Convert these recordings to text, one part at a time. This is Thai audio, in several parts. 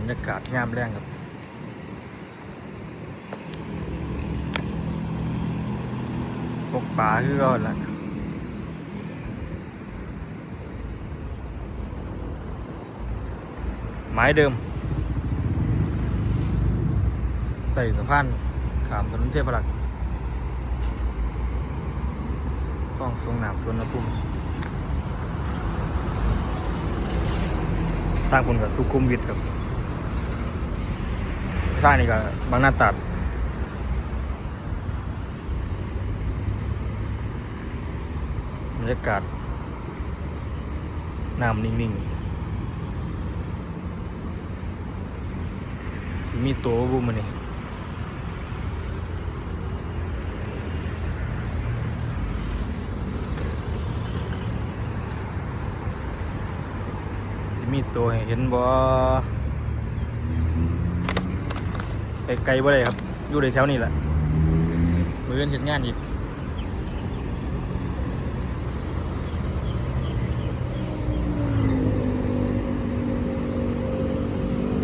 บรรยากาศงามแรงครับพวกป่าคือก็ละไม้เดิมไต่สะพานขามถนนเทพรักษ์คลองทรงหน้ำสวนนภูมิตั้งคนกับสุขุมวิทครับ ท่างนี่ก็บางหน้าตัดบรรยากาศน้ำนิ่งๆสิมีตัวบุมันนี่มีตัวเห็นบ่ ไกลบ่ได้ครับ อยู่ในแถวนี้แหละมือเงินเห็นงานอีก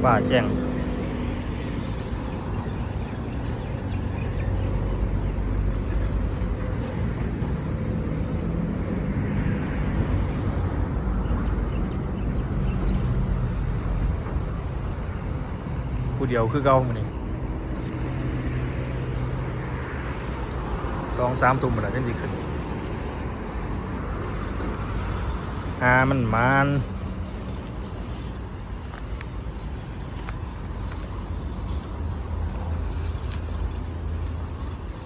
ป่าแจ้งผู้เดียวคือเก่ามันนี่ สองสามทุ่มมันละจังสิขึ้นหามันมาน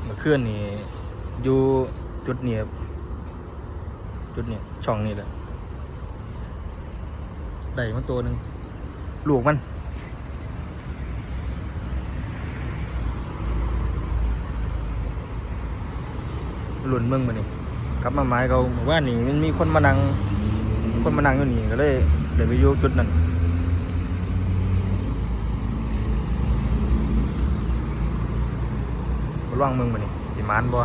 มาเมื่อนนี่อยู่จุดนี้ครับจุดนี้ช่องนี้แหละได้มาตัวหนึ่งลูกมัน หลุนเมืองมานี่กลับมาไม้เขาบอกว่านี่มันมีคนมานั่งคนมานั่งอยู่นี่ก็เลยเดี๋ยวไปโยกจุดนั้นร่วงเมืองมานี่สีมานบ่